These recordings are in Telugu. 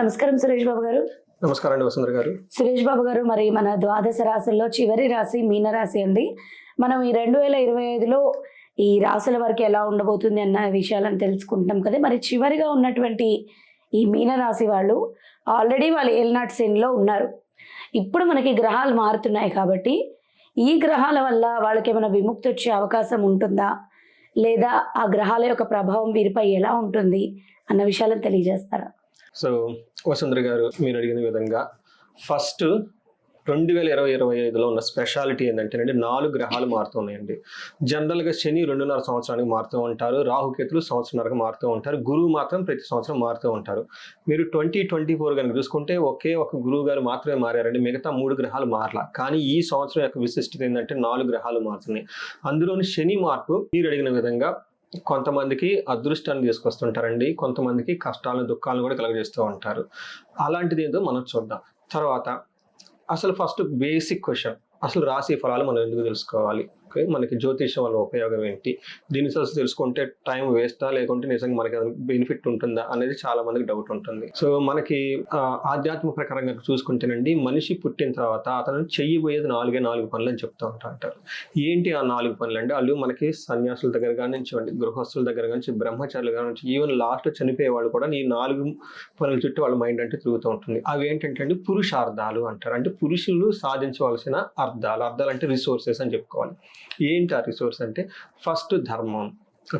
నమస్కారం సురేష్ బాబు గారు. నమస్కారం అండి వసుంధర గారు. సురేష్ బాబు గారు మరి మన ద్వాదశ రాశుల్లో చివరి రాశి మీనరాశి అండి. మనం ఈ రెండు వేల ఇరవై ఐదులో ఈ రాశుల వరకు ఎలా ఉండబోతుంది అన్న విషయాలను తెలుసుకుంటున్నాం కదా. మరి చివరిగా ఉన్నటువంటి ఈ మీనరాశి వాళ్ళు ఆల్రెడీ వాళ్ళు ఏల్నాటి శనిలో ఉన్నారు. ఇప్పుడు మనకి గ్రహాలు మారుతున్నాయి కాబట్టి ఈ గ్రహాల వల్ల వాళ్ళకి ఏమైనా విముక్తి వచ్చే అవకాశం ఉంటుందా? లేదా ఆ గ్రహాల యొక్క ప్రభావం వీరిపై ఎలా ఉంటుంది? అన్న విషయాలను తెలియజేస్తారా? సో వసుంధర గారు మీరు అడిగిన విధంగా ఫస్ట్ రెండు వేల ఇరవై ఇరవై ఐదులో ఉన్న స్పెషాలిటీ ఏంటంటేనండి నాలుగు గ్రహాలు మారుతున్నాయండి జనరల్గా శని రెండున్నర సంవత్సరానికి మారుతూ ఉంటారు రాహుకేతులు సంవత్సరానికి మారుతూ ఉంటారు గురువు మాత్రం ప్రతి సంవత్సరం మారుతూ ఉంటారు. మీరు ట్వంటీ ట్వంటీ ఫోర్ కనుక చూసుకుంటే ఒకే ఒక గురువు గారు మాత్రమే మారారండి మిగతా మూడు గ్రహాలు మారలా. కానీ ఈ సంవత్సరం యొక్క విశిష్టత ఏంటంటే నాలుగు గ్రహాలు మారుతున్నాయి. అందులోని శని మార్పు మీరు అడిగిన విధంగా కొంతమందికి అదృష్టాన్ని తీసుకొస్తుంటారండి కొంతమందికి కష్టాలను దుఃఖాలను కూడా కలగజేస్తూ ఉంటారు. అలాంటిది ఏదో మనం చూద్దాం. తర్వాత అసలు ఫస్ట్ బేసిక్ క్వశ్చన్ అసలు రాశి ఫలాలు మనం ఎందుకు తెలుసుకోవాలి? ఓకే మనకి జ్యోతిషం వల్ల ఉపయోగం ఏంటి? దీని అసలు తెలుసుకుంటే టైం వేస్టా లేకుంటే నిజంగా మనకి బెనిఫిట్ ఉంటుందా? అనేది చాలా మందికి డౌట్ ఉంటుంది. సో మనకి ఆధ్యాత్మ ప్రకారంగా చూసుకుంటేనండి మనిషి పుట్టిన తర్వాత అతను చెయ్యబోయేది నాలుగే నాలుగు పనులు అని చెప్తూ ఉంటా అంటారు. ఏంటి ఆ నాలుగు పనులు అంటే వాళ్ళు మనకి సన్యాసుల దగ్గర నుంచి అండి గృహస్థుల దగ్గర నుంచి బ్రహ్మచారుల దగ్గర నుంచి ఈవెన్ లాస్ట్ చనిపోయే వాళ్ళు కూడా ఈ నాలుగు పనుల చుట్టూ వాళ్ళ మైండ్ అంటే తిరుగుతూ ఉంటుంది. అవి ఏంటంటే అండి పురుషార్థాలు అంటారు. అంటే పురుషులు సాధించవలసిన అర్థాలు. అర్థాలు అంటే రిసోర్సెస్ అని చెప్పుకోవాలి. ఏంటి ఆ రిసోర్స్ అంటే ఫస్ట్ ధర్మం.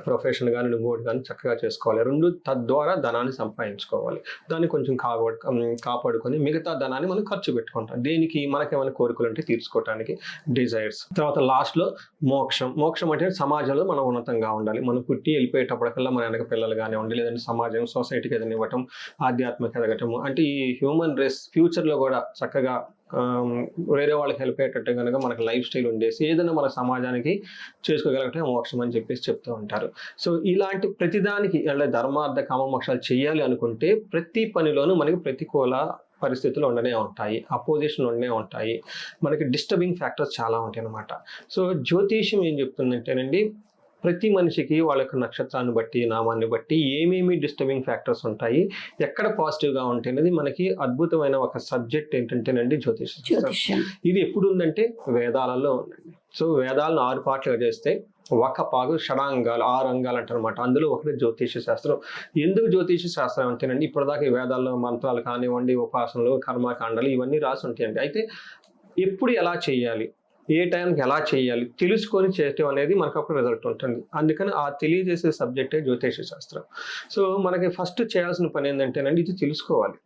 ప్రొఫెషన్ కానీ ఇంకోటి కానీ చక్కగా చేసుకోవాలి. రెండు తద్వారా ధనాన్ని సంపాదించుకోవాలి. దాన్ని కొంచెం కాపాడు కాపాడుకొని మిగతా ధనాన్ని మనం ఖర్చు పెట్టుకుంటాం. దేనికి? మనకేమైనా కోరికలు ఉంటే తీర్చుకోవడానికి డిజైర్స్ తర్వాత లాస్ట్లో మోక్షం. మోక్షం అంటే సమాజంలో మనం ఉన్నతంగా ఉండాలి. మనం పుట్టి వెళ్ళిపోయేటప్పటికల్లా మన వెనక పిల్లలు కానీ ఉండాలి లేదంటే సమాజం సొసైటీకి ఎదనివ్వటం ఇవ్వటం ఆధ్యాత్మిక ఎదగటము అంటే ఈ హ్యూమన్ రేస్ ఫ్యూచర్లో కూడా చక్కగా వేరే వాళ్ళకి హెల్ప్ అయ్యేటట్టు కనుక మనకి లైఫ్ స్టైల్ ఉండేసి ఏదైనా మన సమాజానికి చేసుకోగలగటమే మోక్షం అని చెప్పేసి చెప్తూ ఉంటారు. సో ఇలాంటి ప్రతిదానికి అంటే ధర్మార్థ కామ మోక్షాలు చేయాలి అనుకుంటే ప్రతి పనిలోనూ మనకి ప్రతికూల పరిస్థితులు ఉండనే ఉంటాయి. అపోజిషన్ ఉండనే ఉంటాయి. మనకి డిస్టర్బింగ్ ఫ్యాక్టర్స్ చాలా ఉంటాయి అనమాట సో జ్యోతిష్యం ఏం చెప్తుందంటేనండి ప్రతి మనిషికి వాళ్ళ యొక్క నక్షత్రాన్ని బట్టి నామాన్ని బట్టి ఏమేమి డిస్టర్బింగ్ ఫ్యాక్టర్స్ ఉంటాయి ఎక్కడ పాజిటివ్గా ఉంటాయి అనేది మనకి అద్భుతమైన ఒక సబ్జెక్ట్ ఏంటంటేనండి జ్యోతిషం. ఇది ఎప్పుడు ఉందంటే వేదాలలో ఉందండి. సో వేదాలను ఆరు పాటలుగా చేస్తే ఒక పాగు షడాంగాలు ఆరు అంగాలు అంటారనమాట అందులో ఒకటి జ్యోతిష శాస్త్రం. ఎందుకు జ్యోతిష శాస్త్రం అంటేనండి ఇప్పటిదాకా వేదాల్లో మంత్రాలు కానివ్వండి ఉపాసనలు కర్మకాండాలు ఇవన్నీ రాసి ఉంటాయండి. అయితే ఎప్పుడు ఎలా చేయాలి? ఏ టైంకి ఎలా చేయాలి తెలుసుకొని చేయటం అనేది మనకు అప్పుడు రిజల్ట్ ఉంటుంది. అందుకని ఆ తెలియజేసే సబ్జెక్టే జ్యోతిష శాస్త్రం. సో మనకి ఫస్ట్ చేయాల్సిన పని ఏంటంటేనండి ఇది తెలుసుకోవాలి.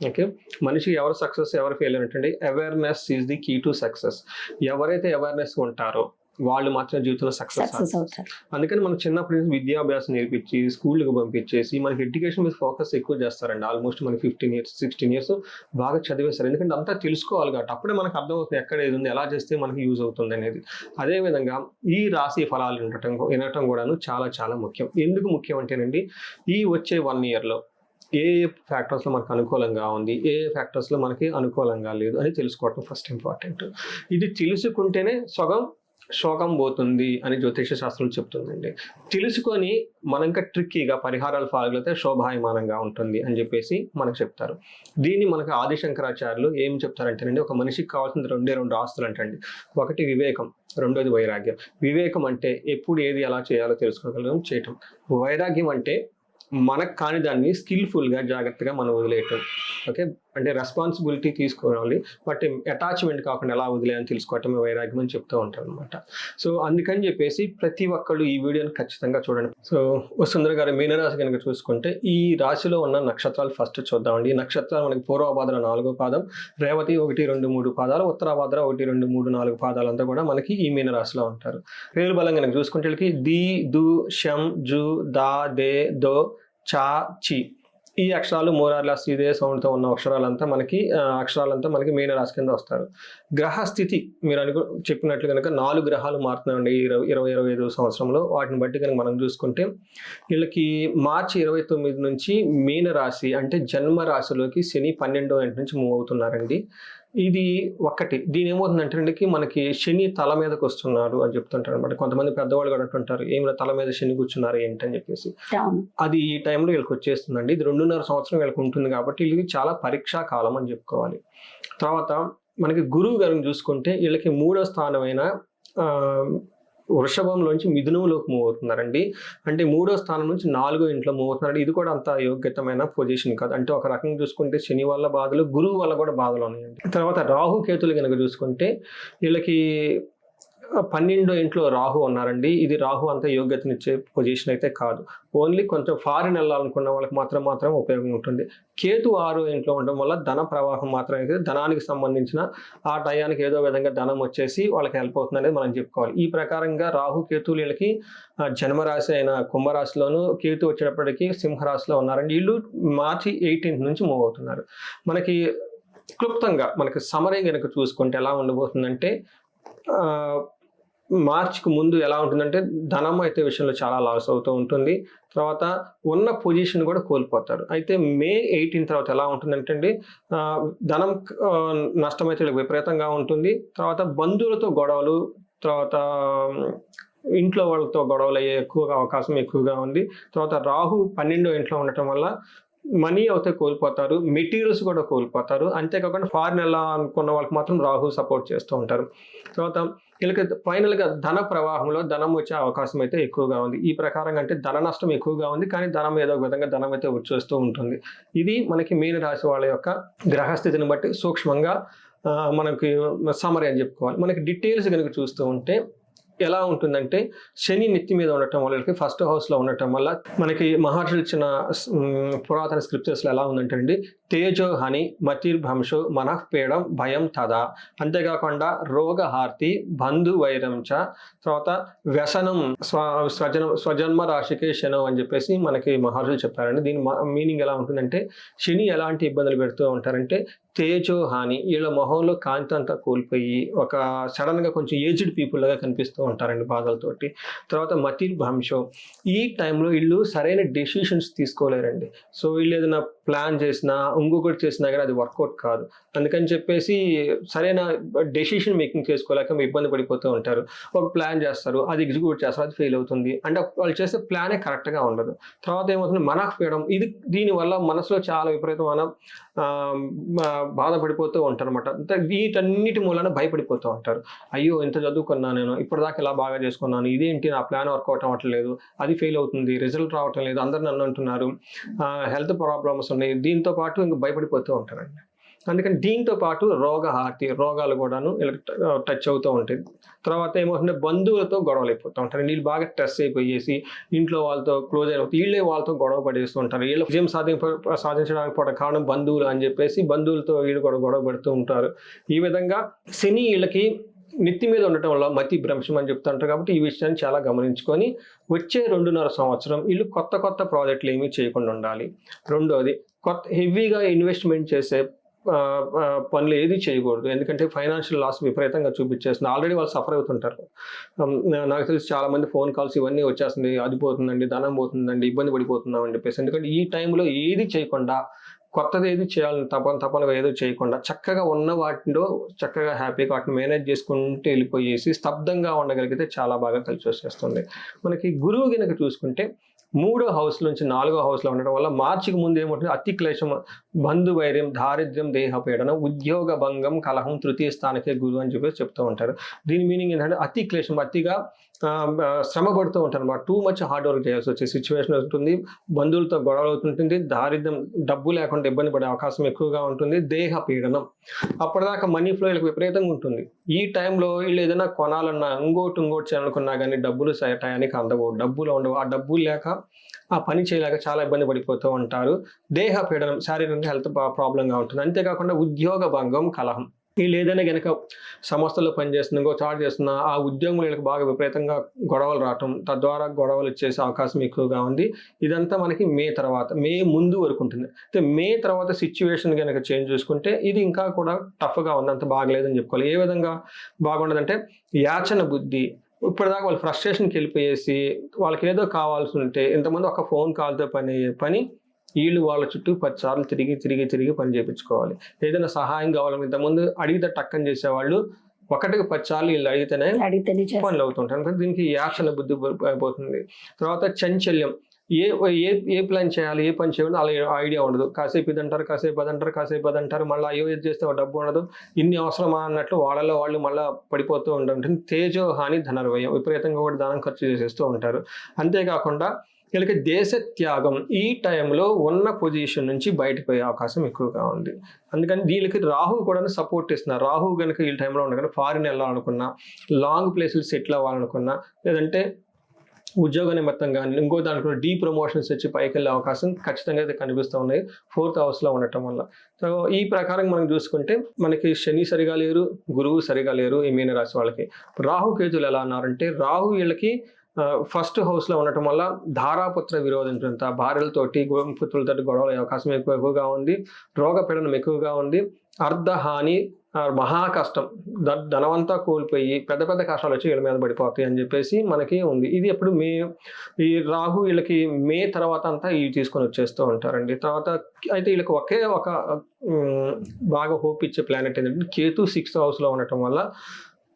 ఓకే మనిషి ఎవరు సక్సెస్ ఎవరు ఫెయిల్ అంటే awareness is the key to success ఎవరైతే అవేర్నెస్ ఉంటారో వాళ్ళు మాత్రం జీవితంలో సక్సెస్ అవుతారు. అందుకని మనం చిన్నప్పటి నుంచి విద్యాభ్యాసం నేర్పించి స్కూల్కి పంపించేసి మనకి ఎడ్యుకేషన్ మీద ఫోకస్ ఎక్కువ చేస్తారండి. ఆల్మోస్ట్ మనకి ఫిఫ్టీన్ ఇయర్స్ సిక్స్టీన్ ఇయర్స్ బాగా చదివేస్తారు ఎందుకంటే అంతా తెలుసుకోవాలి కాబట్టి అప్పుడే మనకు అర్థమవుతుంది ఎక్కడ ఏది ఉంది ఎలా చేస్తే మనకి యూజ్ అవుతుంది అనేది. అదేవిధంగా ఈ రాశి ఫలాలు వినటం వినటం కూడాను చాలా చాలా ముఖ్యం. ఎందుకు ముఖ్యం అంటేనండి ఈ వచ్చే వన్ ఇయర్లో ఏ ఏ ఫ్యాక్టర్స్లో మనకు అనుకూలంగా ఉంది ఏ ఏ ఫ్యాక్టర్స్లో మనకి అనుకూలంగా లేదు అని తెలుసుకోవటం ఫస్ట్ ఇంపార్టెంట్ ఇది తెలుసుకుంటేనే సగం శోకం పోతుంది అని జ్యోతిష శాస్త్రం చెప్తుందండి. తెలుసుకొని మనం ఇంకా ట్రిక్కీగా పరిహారాలు పాల్గొలితే శోభాయమానంగా ఉంటుంది అని చెప్పేసి మనకు చెప్తారు. దీన్ని మనకు ఆదిశంకరాచార్యులు ఏం చెప్తారంటేనండి ఒక మనిషికి కావాల్సిన రెండే రెండు ఆస్తులు అంటండి. ఒకటి వివేకం రెండోది వైరాగ్యం. వివేకం అంటే ఎప్పుడు ఏది ఎలా చేయాలో తెలుసుకోగలగడం చేయటం. వైరాగ్యం అంటే మనకు కాని దాన్ని స్కిల్ఫుల్గా జాగ్రత్తగా మనం వదిలేయటం. ఓకే అంటే రెస్పాన్సిబిలిటీ తీసుకోవాలి. బట్ అటాచ్మెంట్ కాకుండా ఎలా వదిలేయని తెలుసుకోవటమే వైరాగ్యం అని చెప్తూ ఉంటారు అనమాట సో అందుకని చెప్పేసి ప్రతి ఒక్కళ్ళు ఈ వీడియోని ఖచ్చితంగా చూడండి. సో వసుంధర గారు మీనరాశి కనుక చూసుకుంటే ఈ రాశిలో ఉన్న నక్షత్రాలు ఫస్ట్ చూద్దామండి. ఈ నక్షత్రాలు మనకి పూర్వభాద్ర నాలుగో పాదం రేవతి ఒకటి రెండు మూడు పాదాలు ఉత్తరాభాద్ర ఒకటి రెండు మూడు నాలుగు పాదాలంతా కూడా మనకి ఈ మీనరాశిలో ఉంటారు. పేరు బలం కనుక చూసుకుంటే వీళ్ళకి ది దు షం జు దా దే దో చా చి. ఈ అక్షరాలు మోరార్లాస్ ఇదే సౌండ్తో ఉన్న అక్షరాలంతా మనకి అక్షరాలంతా మనకి మీన రాశి కింద వస్తారు. గ్రహ స్థితి మీరు అనుకు చెప్పినట్లు కనుక నాలుగు గ్రహాలు మారుతున్నాయండి ఈ ఇరవై ఇరవై ఇరవై ఐదు సంవత్సరంలో. వాటిని బట్టి కనుక మనం చూసుకుంటే వీళ్ళకి మార్చి ఇరవై తొమ్మిది నుంచి మీన రాశి అంటే జన్మ రాశిలోకి శని పన్నెండో ఇంటి నుంచి మూవ్ అవుతున్నారండి. ఇది ఒక్కటి. దీని ఏమవుతుందంటే మనకి శని తల మీదకి వస్తున్నారు అని చెప్తుంటారు అనమాట కొంతమంది పెద్దవాళ్ళు కూడా అంటుంటారు ఏమి తల మీద శని కూర్చున్నారు ఏంటి? అని చెప్పేసి. అది ఈ టైంలో వీళ్ళకి వచ్చేస్తుందండి. ఇది రెండున్నర సంవత్సరం వీళ్ళకి ఉంటుంది కాబట్టి వీళ్ళకి చాలా పరీక్షా కాలం అని చెప్పుకోవాలి. తర్వాత మనకి గురువు గారిని చూసుకుంటే వీళ్ళకి మూడో స్థానమైన వృషభంలోంచి మిథునంలోకి మూవ్ అవుతున్నారండి. అంటే మూడో స్థానం నుంచి నాలుగో ఇంట్లో మూవ్ అవుతున్నారండి. ఇది కూడా అంత యోగ్యతమైన పొజిషన్ కాదు. అంటే ఒక రకంగా చూసుకుంటే శని వల్ల బాధలు గురువు వల్ల కూడా బాధలు ఉన్నాయండి. తర్వాత రాహు కేతులు కనుక చూసుకుంటే వీళ్ళకి పన్నెండో ఇంట్లో రాహు ఉన్నారండి. ఇది రాహు అంత యోగ్యతనిచ్చే పొజిషన్ అయితే కాదు. ఓన్లీ కొంచెం ఫారిన్ వెళ్ళాలనుకున్న వాళ్ళకి మాత్రం మాత్రం ఉపయోగం ఉంటుంది. కేతు ఆరో ఇంట్లో ఉండడం వల్ల ధన ప్రవాహం మాత్రం అయితే ధనానికి సంబంధించిన ఆ టయానికి ఏదో విధంగా ధనం వచ్చేసి వాళ్ళకి హెల్ప్ అవుతుంది అనేది మనం చెప్పుకోవాలి. ఈ ప్రకారంగా రాహు కేతులు వీళ్ళకి జన్మరాశి అయిన కుంభరాశిలోను కేతు వచ్చేటప్పటికి సింహరాశిలో ఉన్నారండి. వీళ్ళు మార్చి ఎయిటీన్త్ నుంచి మూవ్ అవుతున్నారు. మనకి క్లుప్తంగా మనకి సమరీ కనుక చూసుకుంటే ఎలా ఉండబోతుందంటే మార్చికి ముందు ఎలా ఉంటుందంటే ధనం అయితే విషయంలో చాలా లాస్ అవుతూ ఉంటుంది. తర్వాత ఉన్న పొజిషన్ కూడా కోల్పోతారు. అయితే మే ఎయిటీన్ తర్వాత ఎలా ఉంటుందంటే అండి ధనం నష్టం అయితే విపరీతంగా ఉంటుంది. తర్వాత బంధువులతో గొడవలు తర్వాత ఇంట్లో వాళ్ళతో గొడవలు అయ్యే ఎక్కువగా అవకాశం ఎక్కువగా ఉంది. తర్వాత రాహు పన్నెండో ఇంట్లో ఉండటం వల్ల మనీ అయితే కోల్పోతారు మెటీరియల్స్ కూడా కోల్పోతారు. అంతేకాకుండా ఫారిన్ వెళ్ళాలనుకున్న వాళ్ళకి మాత్రం రాహు సపోర్ట్ చేస్తూ ఉంటారు. తర్వాత వీళ్ళకి ఫైనల్గా ధన ప్రవాహంలో ధనం వచ్చే అవకాశం అయితే ఎక్కువగా ఉంది. ఈ ప్రకారం అంటే ధన నష్టం ఎక్కువగా ఉంది. కానీ ధనం ఏదో ఒక విధంగా ధనం అయితే వచ్చేస్తూ ఉంటుంది. ఇది మనకి మీన రాశి వాళ్ళ యొక్క గ్రహస్థితిని బట్టి సూక్ష్మంగా మనకి సమరీ అని చెప్పుకోవాలి. మనకి డీటెయిల్స్ కనుక చూస్తూ ఉంటే ఎలా ఉంటుందంటే శని నెత్తి మీద ఉండటం వల్ల వీళ్ళకి ఫస్ట్ హౌస్లో ఉండటం వల్ల మనకి మహర్షులు ఇచ్చిన పురాతన స్క్రిప్చర్స్లో ఎలా ఉందంటే అండి తేజో హని మతిర్భంశో మనఃపీడం భయం తదా. అంతేకాకుండా రోగహార్తి బంధు వైరంచ చ తర్వాత వ్యసనం స్వ స్వజన స్వజన్మ రాశికే శనం అని చెప్పేసి మనకి మహర్షులు చెప్పారండి. దీని మీనింగ్ ఎలా ఉంటుందంటే శని ఎలాంటి ఇబ్బందులు పెడుతూ ఉంటారంటే తేజో హాని వీళ్ళ మొహంలో కాంతి అంతా కోల్పోయి ఒక సడన్గా కొంచెం ఏజ్డ్ పీపుల్ లాగా కనిపిస్తూ ఉంటారండి బాధలతోటి. తర్వాత మతి భంశం ఈ టైంలో వీళ్ళు సరైన డెసిషన్స్ తీసుకోలేరండి. సో వీళ్ళు ఏదైనా ప్లాన్ చేసినా ఇంకొకటి చేసినా కానీ అది వర్కౌట్ కాదు. అందుకని చెప్పేసి సరైన డెసిషన్ మేకింగ్ చేసుకోలేక ఇబ్బంది పడిపోతూ ఉంటారు. ఒక ప్లాన్ చేస్తారు అది ఎగ్జిక్యూట్ చేస్తారు అది ఫెయిల్ అవుతుంది. అంటే వాళ్ళు చేసే ప్లానే కరెక్ట్గా ఉండదు. తర్వాత ఏమవుతుంది? మనకు పీయడం ఇది దీనివల్ల మనసులో చాలా విపరీతమైన బాధపడిపోతూ ఉంటారు అనమాట వీటన్నిటి మూలన భయపడిపోతూ ఉంటారు. అయ్యో ఇంత చదువుకున్నా నేను ఇప్పటిదాకా ఇలా బాగా చేసుకున్నాను ఇదేంటి నా ప్లాన్ వర్కౌట్ అవ్వట్లేదు అది ఫెయిల్ అవుతుంది రిజల్ట్ రావటం లేదు అందరు నన్ను అంటున్నారు. హెల్త్ ప్రాబ్లమ్స్ వస్తున్నాయి. దీంతో పాటు ఇంకా భయపడిపోతూ ఉంటారండి. అందుకని దీంతో పాటు రోగహార్తి రోగాలు కూడాను వీళ్ళకి టచ్ అవుతూ ఉంటాయి. తర్వాత ఏమవుతుంటే బంధువులతో గొడవలు అయిపోతూ ఉంటారు. వీళ్ళు బాగా స్ట్రెస్ అయిపోయేసి ఇంట్లో వాళ్ళతో క్లోజ్ అయిపోతుంది వీళ్ళే వాళ్ళతో గొడవ పడేస్తూ ఉంటారు. వీళ్ళు విజయం సాధి సాధించడానికి కూడా కారణం బంధువులు అని చెప్పేసి బంధువులతో వీళ్ళు కూడా గొడవ పడుతూ ఉంటారు. ఈ విధంగా శని వీళ్ళకి నెత్తి మీద ఉండటం వల్ల మతి భ్రంశం అని చెప్తుంటారు కాబట్టి ఈ విషయాన్ని చాలా గమనించుకొని వచ్చే రెండున్నర సంవత్సరం వీళ్ళు కొత్త కొత్త ప్రాజెక్టులు ఏమీ చేయకుండా ఉండాలి. రెండోది కొత్త హెవీగా ఇన్వెస్ట్మెంట్ చేసే పనులు ఏది చేయకూడదు. ఎందుకంటే ఫైనాన్షియల్ లాస్ విపరీతంగా చూపించేస్తుంది. ఆల్రెడీ వాళ్ళు సఫర్ అవుతుంటారు. నాకు తెలిసి చాలా మంది ఫోన్ కాల్స్ ఇవన్నీ వచ్చేస్తుంది అది పోతుందండి ధనం పోతుందండి ఇబ్బంది పడిపోతున్నాం అని చెప్పేసి. ఎందుకంటే ఈ టైంలో ఏది చేయకుండా కొత్తది ఏది చేయాలని తపన తపనగా ఏదో చేయకుండా చక్కగా ఉన్న వాటిలో చక్కగా హ్యాపీగా వాటిని మేనేజ్ చేసుకుంటూ వెళ్ళిపోయేసి స్తబ్దంగా ఉండగలిగితే చాలా బాగా కలిసి వచ్చేస్తుంది. మనకి గురువు కనుక చూసుకుంటే మూడో హౌస్ నుంచి నాలుగో హౌస్లో ఉండడం వల్ల మార్చికి ముందు ఏముంటుంది? అతి క్లేశం బంధు వైర్యం దారిద్ర్యం దేహపీడనం ఉద్యోగ భంగం కలహం తృతీయ స్థానకే గురువు అని చెప్పేసి చెప్తూ ఉంటారు. దీని మీనింగ్ ఏంటంటే అతి క్లేశం అతిగా శ్రమ పడుతూ ఉంటారు అనమాట టూ మచ్ హార్డ్ వర్క్ చేయాల్సి వచ్చే సిచ్యువేషన్ ఉంటుంది. బంధువులతో గొడవలు అవుతుంటుంది. దారిద్ర్యం డబ్బు లేకుండా ఇబ్బంది పడే అవకాశం ఎక్కువగా ఉంటుంది. దేహ పీడనం. అప్పటిదాకా మనీ ఫ్లో వీళ్ళకి విపరీతంగా ఉంటుంది. ఈ టైంలో వీళ్ళు ఏదైనా కొనాలన్నా ఇంకోటి ఇంకోటి చేయాలనుకున్నా కానీ డబ్బులు టయానికి అందవు డబ్బులు ఉండవు. ఆ డబ్బులు లేక ఆ పని చేయలేక చాలా ఇబ్బంది పడిపోతూ ఉంటారు. దేహ పీడనం శారీరక హెల్త్ ప్రాబ్లంగా ఉంటుంది. అంతేకాకుండా ఉద్యోగ భంగం కలహం. లేదనే ఏదైనా కనుక సంస్థల్లో పనిచేస్తున్న ఇంకో చేస్తున్న ఆ ఉద్యోగం వీళ్ళకి బాగా విపరీతంగా గొడవలు రావటం తద్వారా గొడవలు ఇచ్చేసే అవకాశం ఎక్కువగా ఉంది. ఇదంతా మనకి మే తర్వాత మే ముందు వరకు ఉంటుంది. అయితే మే తర్వాత సిచ్యువేషన్ కనుక చేంజ్ చేసుకుంటే ఇది ఇంకా కూడా టఫ్గా ఉంది. అంత బాగలేదని చెప్పుకోవాలి. ఏ విధంగా బాగుండదంటే యాచన బుద్ధి. ఇప్పటిదాకా వాళ్ళు ఫ్రస్ట్రేషన్కి వెళ్ళిపోయేసి వాళ్ళకి ఏదో కావాల్సి ఉంటే ఇంతమంది ఒక ఫోన్ కాల్తో పని పని వీళ్ళు వాళ్ళ చుట్టూ పది సార్లు తిరిగి తిరిగి తిరిగి పని చేయించుకోవాలి ఏదైనా సహాయం కావాలని ఇంతకుముందు అడిగితే టక్కని చేసేవాళ్ళు ఒకటికి పది సార్లు వీళ్ళు అడిగితేనే పనులు అవుతుంటాయి. కనుక దీనికి యాచన బుద్ధి అయిపోతుంది. తర్వాత చంచల్యం. ఏ ఏ ఏ ప్లాన్ చేయాలి ఏ పని చేయాలి అలా ఐడియా ఉండదు. కాసేపు ఇది అంటారు కాసేపు అది అంటారు కాసేపు అది అంటారు మళ్ళీ అయ్యో ఇది చేస్తే డబ్బు ఉండదు. ఇన్ని అవసరమా అన్నట్లు వాళ్ళలో వాళ్ళు మళ్ళీ పడిపోతూ ఉంటారు. తేజో హాని ధనర్వయం. విపరీతంగా కూడా దానం ఖర్చు చేసేస్తూ ఉంటారు. అంతేకాకుండా వీళ్ళకి దేశ త్యాగం ఈ టైంలో ఉన్న పొజిషన్ నుంచి బయటపోయే అవకాశం ఎక్కువగా ఉంది. అందుకని వీళ్ళకి రాహు కూడా సపోర్ట్ ఇస్తున్నారు రాహు కనుక ఈ టైంలో ఉండగానే ఫారిన్ వెళ్ళాలనుకున్నా లాంగ్ ప్లేసులు సెటిల్ అవ్వాలనుకున్నా లేదంటే ఉద్యోగ నిమిత్తం కానీ ఇంకో దాంట్లో డీ ప్రమోషన్స్ వచ్చి పైకి వెళ్ళే అవకాశం ఖచ్చితంగా అయితే కనిపిస్తూ ఉన్నాయి. ఫోర్త్ హౌస్లో ఉండటం వల్ల. సో ఈ ప్రకారం మనం చూసుకుంటే మనకి శని సరిగా లేరు గురువు సరిగా లేరు ఈ మీన రాశి వాళ్ళకి. రాహు కేతులు ఎలా అన్నారంటే రాహు వీళ్ళకి ఫస్ట్ హౌస్లో ఉండటం వల్ల ధారాపుత్ర విరోధం భార్యలతోటి గు- పుత్రులతోటి అవకాశం ఎక్కువ ఎక్కువగా ఉంది. రోగ పీడనం ఎక్కువగా ఉంది. అర్ధహాని మహా కష్టం ధ- ధనమంతా కోల్పోయి పెద్ద పెద్ద కష్టాలు వచ్చి వీళ్ళ మీద పడిపోతాయి అని చెప్పేసి మనకి ఉంది. ఇది ఎప్పుడు మే ఈ రాహు వీళ్ళకి మే తర్వాత అంతా ఇవి తీసుకొని వచ్చేస్తూ ఉంటారండి. తర్వాత అయితే వీళ్ళకి ఒకే ఒక బాగా హోప్ ఇచ్చే ప్లానెట్ ఏంటంటే కేతు సిక్స్త్ హౌస్లో ఉండటం వల్ల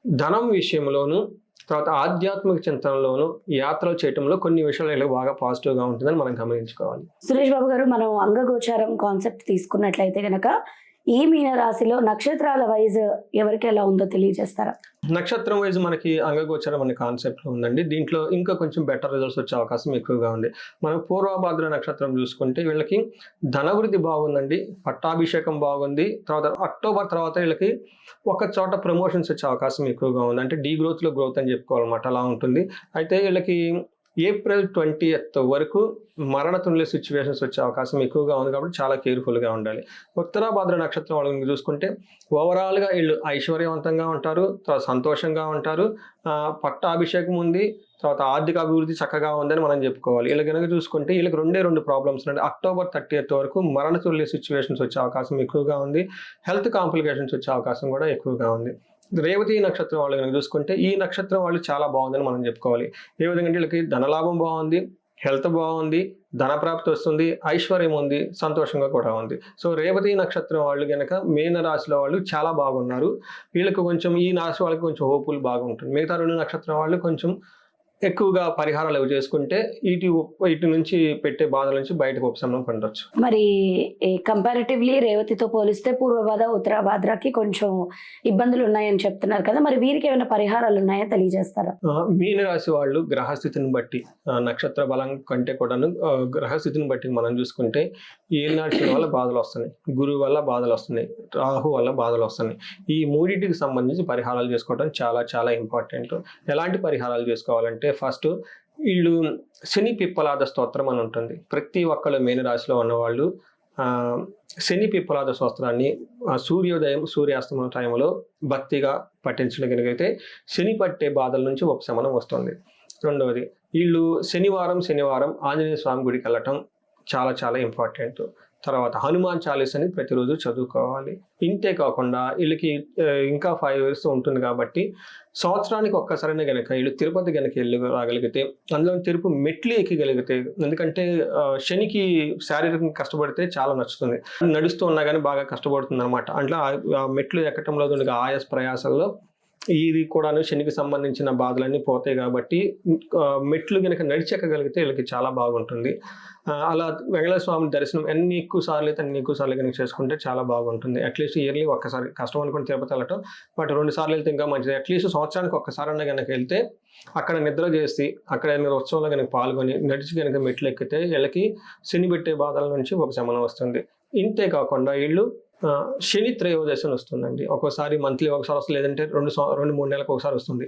ధనం విషయంలోనూ తర్వాత ఆధ్యాత్మిక చింతనలోను యాత్రలు చేయటంలో కొన్ని విషయాలు బాగా బాగా పాజిటివ్గా ఉంటుందని మనం గమనించుకోవాలి. సురేష్ బాబు గారు మనం అంగగోచారం కాన్సెప్ట్ తీసుకున్నట్లయితే గనక ఈ మీన రాశిలో నక్షత్రాల వైజ్ ఎవరికి ఎలా ఉందో తెలియజేస్తారా? నక్షత్రం వైజ్ మనకి అంగగోచరం అనే కాన్సెప్ట్ ఉందండి. దీంట్లో ఇంకా కొంచెం బెటర్ రిజల్ట్స్ వచ్చే అవకాశం ఎక్కువగా ఉంది. మనం పూర్వభాద్ర నక్షత్రం చూసుకుంటే వీళ్ళకి ధనవృద్ధి బాగుందండి పట్టాభిషేకం బాగుంది. తర్వాత అక్టోబర్ తర్వాత వీళ్ళకి ఒక చోట ప్రమోషన్స్ వచ్చే అవకాశం ఎక్కువగా ఉంది. అంటే డీ గ్రోత్లో గ్రోత్ అని చెప్పుకోవాలన్నమాట. అలా ఉంటుంది. అయితే వీళ్ళకి ఏప్రిల్ ట్వంటీ వరకు మరణ తుండ్లే సిచ్యువేషన్స్ వచ్చే అవకాశం ఎక్కువగా ఉంది కాబట్టి చాలా కేర్ఫుల్గా ఉండాలి. ఉత్తరాభాద్ర నక్షత్రం వాళ్ళని చూసుకుంటే ఓవరాల్గా వీళ్ళు ఐశ్వర్యవంతంగా ఉంటారు తర్వాత సంతోషంగా ఉంటారు. పట్టాభిషేకం ఉంది తర్వాత ఆర్థిక అభివృద్ధి చక్కగా ఉందని మనం చెప్పుకోవాలి. వీళ్ళకి కనుక చూసుకుంటే వీళ్ళకి రెండే రెండు ప్రాబ్లమ్స్ ఉన్నాయి. అక్టోబర్ థర్టీ వరకు మరణ తుల్య సిచ్యువేషన్స్ వచ్చే అవకాశం ఎక్కువగా ఉంది. హెల్త్ కాంప్లికేషన్స్ వచ్చే అవకాశం కూడా ఎక్కువగా ఉంది. రేవతి నక్షత్రం వాళ్ళు కనుక చూసుకుంటే ఈ నక్షత్రం వాళ్ళు చాలా బాగుందని మనం చెప్పుకోవాలి. ఏ విధంగా అంటే వీళ్ళకి ధనలాభం బాగుంది హెల్త్ బాగుంది ధనప్రాప్తి వస్తుంది ఐశ్వర్యం ఉంది సంతోషంగా కూడా ఉంది. సో రేవతి నక్షత్రం వాళ్ళు కనుక మీన రాశిలో వాళ్ళు చాలా బాగున్నారు. వీళ్ళకి కొంచెం ఈ రాశి వాళ్ళకి కొంచెం హోపులు బాగుంటుంది మిగతా రెండు నక్షత్రం వాళ్ళు కొంచెం ఎక్కువగా పరిహారాలు అవి చేసుకుంటే ఇటు ఇటు నుంచి పెట్టే బాధల నుంచి బయటకు ఉపశమనం పొందొచ్చు. మరి కంపారిటివ్లీ రేవతితో పోలిస్తే పూర్వభాద ఉత్తరాభాద్రకి కొంచెం ఇబ్బందులు ఉన్నాయని చెప్తున్నారు కదా మరి వీరికి ఏమైనా పరిహారాలు ఉన్నాయా తెలియజేస్తారా? ఆ, మీన రాశి వాళ్ళు గ్రహస్థితిని బట్టి నక్షత్ర బలం కంటే కూడాను గ్రహస్థితిని బట్టి మనం చూసుకుంటే ఏలినాటి వల్ల బాధలు వస్తున్నాయి గురువు వల్ల బాధలు వస్తున్నాయి రాహు వల్ల బాధలు వస్తున్నాయి. ఈ మూడింటికి సంబంధించి పరిహారాలు చేసుకోవడం చాలా చాలా ఇంపార్టెంట్ ఎలాంటి పరిహారాలు చేసుకోవాలంటే ఫస్ట్ వీళ్ళు శని పిప్పలాద స్తోత్రం అని ఉంటుంది. ప్రతి ఒక్కళ్ళు మీన రాశిలో ఉన్నవాళ్ళు శని పిప్పలాద స్తోత్రాన్ని సూర్యోదయం సూర్యాస్తమయం టైంలో భక్తిగా పఠించగలిగితే శని పట్టే బాధల నుంచి ఉపశమనం వస్తుంది. రెండవది వీళ్ళు శనివారం శనివారం ఆంజనేయ స్వామి గుడికి వెళ్ళటం చాలా చాలా ఇంపార్టెంట్ తర్వాత హనుమాన్ చాలీస్ అని ప్రతిరోజు చదువుకోవాలి. ఇంతే కాకుండా వీళ్ళకి ఇంకా ఫైవ్ ఇయర్స్ ఉంటుంది కాబట్టి సంవత్సరానికి ఒక్కసారైనా గనక వీళ్ళు తిరుపతి గనక వెళ్ళి రాగలిగితే అందులో తిరుపు మెట్లు ఎక్కగలిగితే ఎందుకంటే శనికి శారీరకంగా కష్టపడితే చాలా నచ్చుతుంది. నడుస్తూ ఉన్నా కానీ బాగా కష్టపడుతుంది అనమాట అట్లా ఆ- మెట్లు ఎక్కటంలో ఉండే ఆయాస ప్రయాసంలో ఇది కూడాను శనికి సంబంధించిన బాధలన్నీ పోతాయి కాబట్టి మెట్లు కనుక నడిచెక్కగలిగితే వీళ్ళకి చాలా బాగుంటుంది. అలా వెంకటేశ్వరస్వామి దర్శనం ఎన్ని ఎక్కువ సార్లు అయితే అన్ని ఎక్కువ సార్లు కనుక చేసుకుంటే చాలా బాగుంటుంది. అట్లీస్ట్ ఇయర్లీ ఒక్కసారి కష్టం అనుకుని తిరుపతి వెళ్ళటం బట్ రెండు సార్లు వెళ్తే ఇంకా మంచిది. అట్లీస్ట్ సంవత్సరానికి ఒక్కసారైనా కనుక వెళ్తే అక్కడ నిద్ర చేసి అక్కడ ఉత్సవంలో కనుక పాల్గొని నడిచి కనుక మెట్లు ఎక్కితే వీళ్ళకి శని పెట్టే బాధల నుంచి ఒక శమనం వస్తుంది. ఇంతే కాకుండా వీళ్ళు శని త్రయోదశి వస్తుందండి. ఒక్కోసారి మంత్లీ ఒకసారి వస్తుంది లేదంటే రెండు రెండు మూడు నెలలకు ఒకసారి వస్తుంది.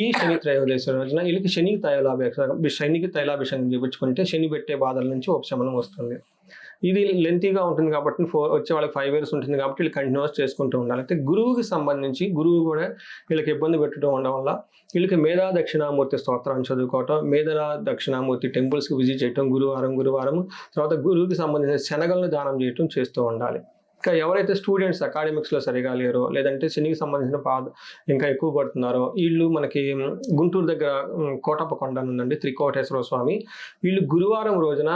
ఈ శని త్రయోదశి రోజున వీళ్ళకి శని తైలాభిషేకం శనికి తైలాభిషేకం చేయించుకుంటే శని పెట్టే బాధల నుంచి ఉపశమనం వస్తుంది. ఇది లెంతీగా ఉంటుంది కాబట్టి ఫోర్ వచ్చే వాళ్ళకి ఫైవ్ ఇయర్స్ ఉంటుంది కాబట్టి వీళ్ళు కంటిన్యూస్ చేసుకుంటూ ఉండాలి. అయితే గురువుకి సంబంధించి గురువు కూడా వీళ్ళకి ఇబ్బంది పెట్టడం ఉండడం వల్ల వీళ్ళకి మేధా దక్షిణామూర్తి స్తోత్రాన్ని చదువుకోవటం మేధా దక్షిణామూర్తి టెంపుల్స్కి విజిట్ చేయటం గురువారం గురువారం తర్వాత గురువుకి సంబంధించిన శనగలను దానం చేయటం చేస్తూ ఉండాలి. ఇంకా ఎవరైతే స్టూడెంట్స్ అకాడమిక్స్లో సరిగా లేరో లేదంటే సినీకి సంబంధించిన పాద ఇంకా ఎక్కువ పడుతున్నారో వీళ్ళు మనకి గుంటూరు దగ్గర కోటప్ప కొండ ఉందండి త్రికోటేశ్వర స్వామి. వీళ్ళు గురువారం రోజున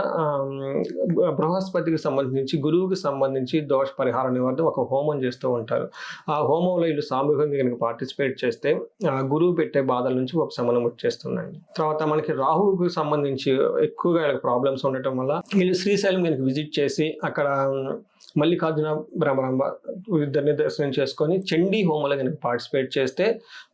బృహస్పతికి సంబంధించి గురువుకి సంబంధించి దోష పరిహార నివారణ ఒక హోమం చేస్తూ ఉంటారు. ఆ హోమంలో వీళ్ళు సామూహికంగా కనుక పార్టిసిపేట్ చేస్తే ఆ గురువు పెట్టే బాధల నుంచి ఉపశమనం వచ్చేస్తుందండి. తర్వాత మనకి రాహువుకి సంబంధించి ఎక్కువగా ప్రాబ్లమ్స్ ఉండటం వల్ల వీళ్ళు శ్రీశైలం కనుక విజిట్ చేసి అక్కడ మల్లికార్జున బ్రహ్మరాంబ ఇద్దరిని దర్శనం చేసుకొని చండీ హోమంలో కనుక పార్టిసిపేట్ చేస్తే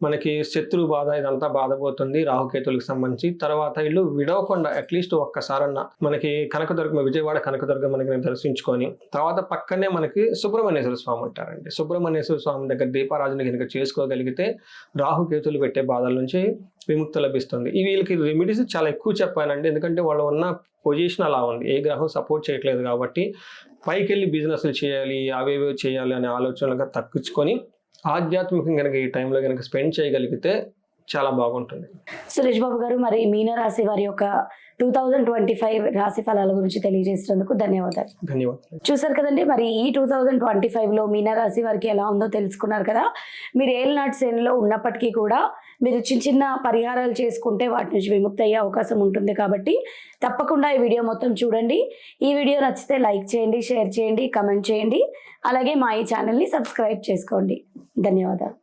మనకి శత్రు బాధ ఇదంతా బాధపోతుంది రాహుకేతులకు సంబంధించి. తర్వాత వీళ్ళు విడవకుండా అట్లీస్ట్ ఒక్కసారన్నా మనకి కనకదుర్గ విజయవాడ కనకదుర్గ మనకి దర్శించుకొని. తర్వాత పక్కనే మనకి సుబ్రహ్మణ్యేశ్వర స్వామి ఉంటారండి. సుబ్రహ్మణ్యేశ్వర స్వామి దగ్గర దీపారాజుని కనుక చేసుకోగలిగితే రాహుకేతులు పెట్టే బాధల నుంచి విముక్తి లభిస్తుంది. ఈ వీళ్ళకి రెమెడీస్ చాలా ఎక్కువ చెప్పానండి. ఎందుకంటే వాళ్ళు ఉన్న పొజిషన్ అలా ఉంది. ఏ గ్రహం సపోర్ట్ చేయట్లేదు కాబట్టి పైకి వెళ్ళి బిజినెస్లు చేయాలి అవేవో చేయాలి అనే ఆలోచనలుగా తగ్గించుకొని ఆధ్యాత్మికంగా కనుక ఈ టైంలో కనుక స్పెండ్ చేయగలిగితే చాలా బాగుంటుంది. సురేష్ బాబు గారు మరి మీనరాశి వారి యొక్క టూ థౌజండ్ ట్వంటీ ఫైవ్ రాశి ఫలాల గురించి తెలియజేసినందుకు ధన్యవాదాలు. ధన్యవాదాలు. చూసారు కదండి మరి ఈ టూ థౌజండ్ ట్వంటీ ఫైవ్లో మీనరాశి వారికి ఎలా ఉందో తెలుసుకున్నారు కదా. మీరు ఏళ్ళనాటి శ్రేణిలో ఉన్నప్పటికీ కూడా మీరు చిన్న చిన్న పరిహారాలు చేసుకుంటే వాటి నుంచి విముక్తి అయ్యే అవకాశం ఉంటుంది కాబట్టి తప్పకుండా ఈ వీడియో మొత్తం చూడండి. ఈ వీడియో నచ్చితే లైక్ చేయండి షేర్ చేయండి కమెంట్ చేయండి. అలాగే మా ఈ ఛానల్ని సబ్స్క్రైబ్ చేసుకోండి. ధన్యవాదాలు.